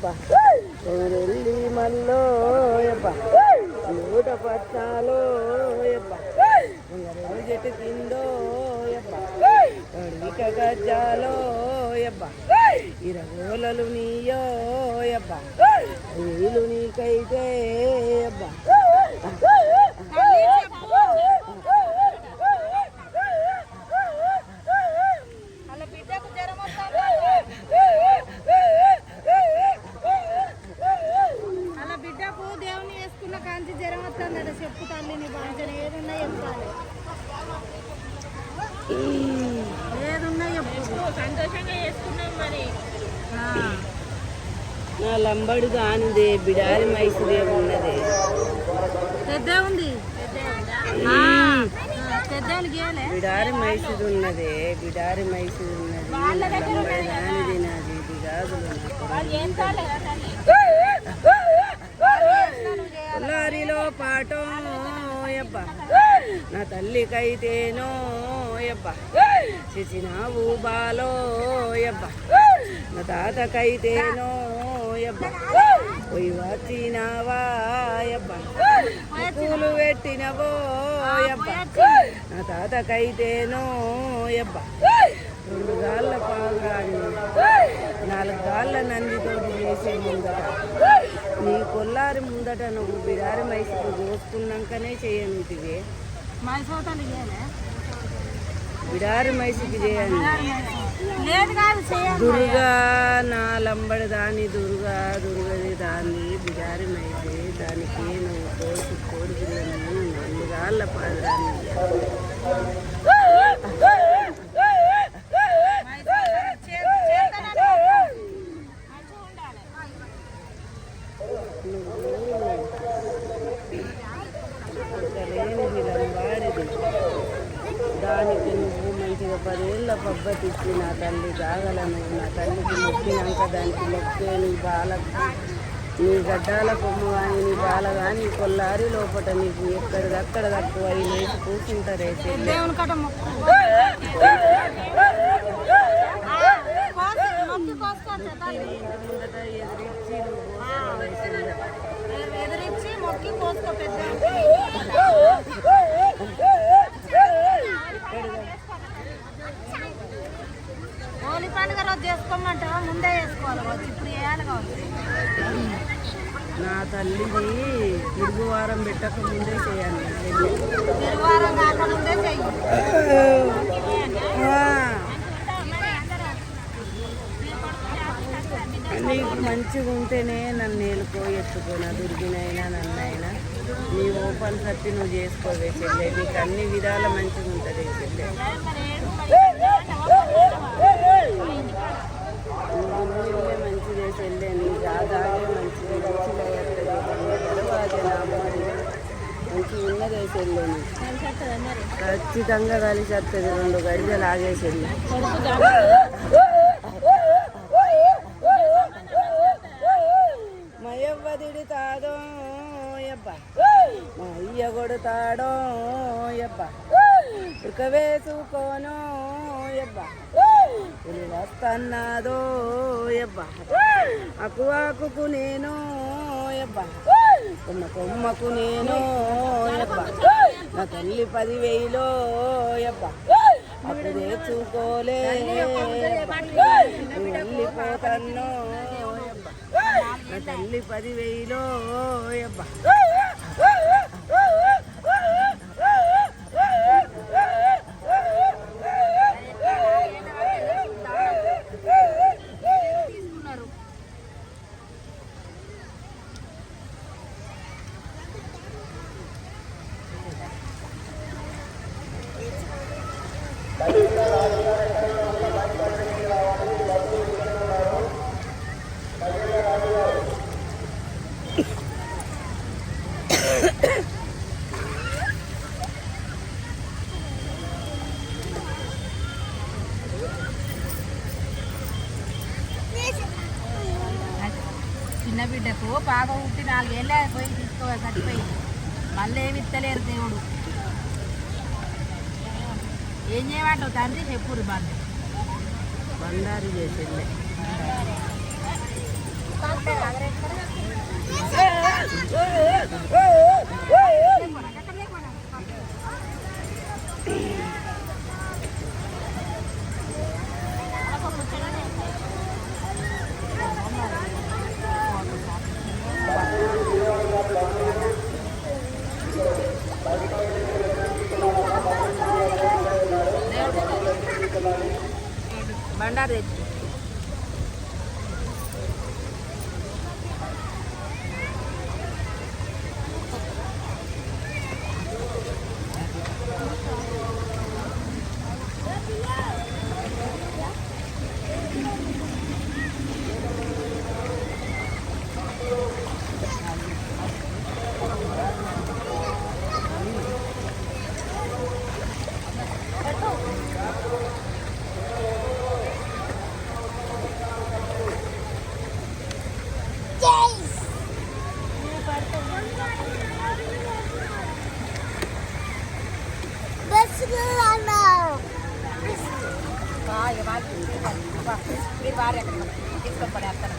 యబ్బా ఊరెళ్ళి మల్లో యబ్బా నూట పట్టాలో యబ్బా ఉంగరం చెట్టు కిందో యబ్బా అడిగిక గజ్జాలో యబ్బా ఇరగోలలు నీయో అబ్బా. నీళ్ళు నీకైతే అబ్బా. సంతోషంగా చేసుకున్నాం మరి నా లంబడు కానిదే బిడారి మైసుదే ఉన్నదే. పెద్ద ఉంది. బిడారి మైసుది ఉన్నదే బిడారి మైసుది ఉన్నది. లంబడి కానిది నాది ఇది గాజులు కొల్లారిలో అబ్బా. నా తల్లికైతేనో యబ్బా చిచినావు బాలో యబ్బా నా తాతకైతేనో యబ్బా పోయి వచ్చినావా యబ్బా పూలు పెట్టినవో యబ్బా నా తాతకైతేనో యబ్బా రెండు గాళ్ళ పావురాని నాలుగు గాళ్ళ నందితోటి చేసే ముందట నీ కొల్లారి ముందట నువ్వు బిడారి మైసుకు దోసుకున్నాకనే చేయనుంటివే మైసోతలు గీయలే బిడారి మైసుకి చేయండి లేదు కాదు చేయాలి దుర్గా నా లంబడి దాని దుర్గా దుర్గది దాన్ని బిడారి మైసే దానికి నువ్వు కోసి కోడి పిల్లని నాలుగు గాళ్ళ పావురాని దానికి నువ్వు మంచిగా పదేళ్ళ పబ్బతిచ్చి నా తల్లి జాగలను నా తల్లికి మొక్కినాక దానికి మొక్కే నీ బాలకు నీ గడ్డాల కొమ్ము కానీ నీ బాల కానీ కొల్లారి లోపట నీకు ఎక్కడిదక్కడ తక్కువ అయి లేచి కూర్చుంటారే ఎదిరించి ఎదిరించి మొక్కి కోసుకో పెద్ద. నా తల్లిది తిరుగువారం పెట్టక ముందే చేయాలి నీకు మంచిగా ఉంటేనే నన్ను ఏలుకో ఎత్తుకో నా దుర్గినైనా నన్నైనా నీ ఓపెన్ సత్తి నువ్వు చేసుకోవే చెల్లె నీకు అన్ని విధాల మంచిగా ఉంటుంది చెల్లె నువ్వు ఇల్లే మంచిదే చెల్లె నీ దాదాగే మంచిది మంచిగా ఎత్తది తర్వాత నా అమ్మడి మంచిగా వెళ్ళాను ఖచ్చితంగా కలిసేస్తుంది రెండు గడిజలు ఆగే చెల్లె మయవ్వదిడి తాడో యబ్బ మా అయ్య కొడతాడో యబ్బ ఉడక వేసుకోనో యబ్బ పులి వస్తన్నాదో యబ్బ అకు ఆకుకు నేను యబ్బ కొమ్మ కొమ్మకు నేను యబ్బ నా తల్లి పదివేలో యబ్బ అప్పుడు తెచ్చుకోలే వెళ్ళిపోతాను నా తల్లి పదివేలో అబ్బా. చిన్న బిడ్డకు పాప పుట్టి నాలుగేళ్ళే పోయి తీసుకో చచ్చిపోయి మళ్ళీ ఏమి ఇస్తలేరు దేవుడు ఏం చేయమంటావు తండ్రి చెప్పురు బండి బండారు చేసింది అగరెక్కడ బండారు తెచ్చు మీ భార్య తీసుకొని పడేస్తాను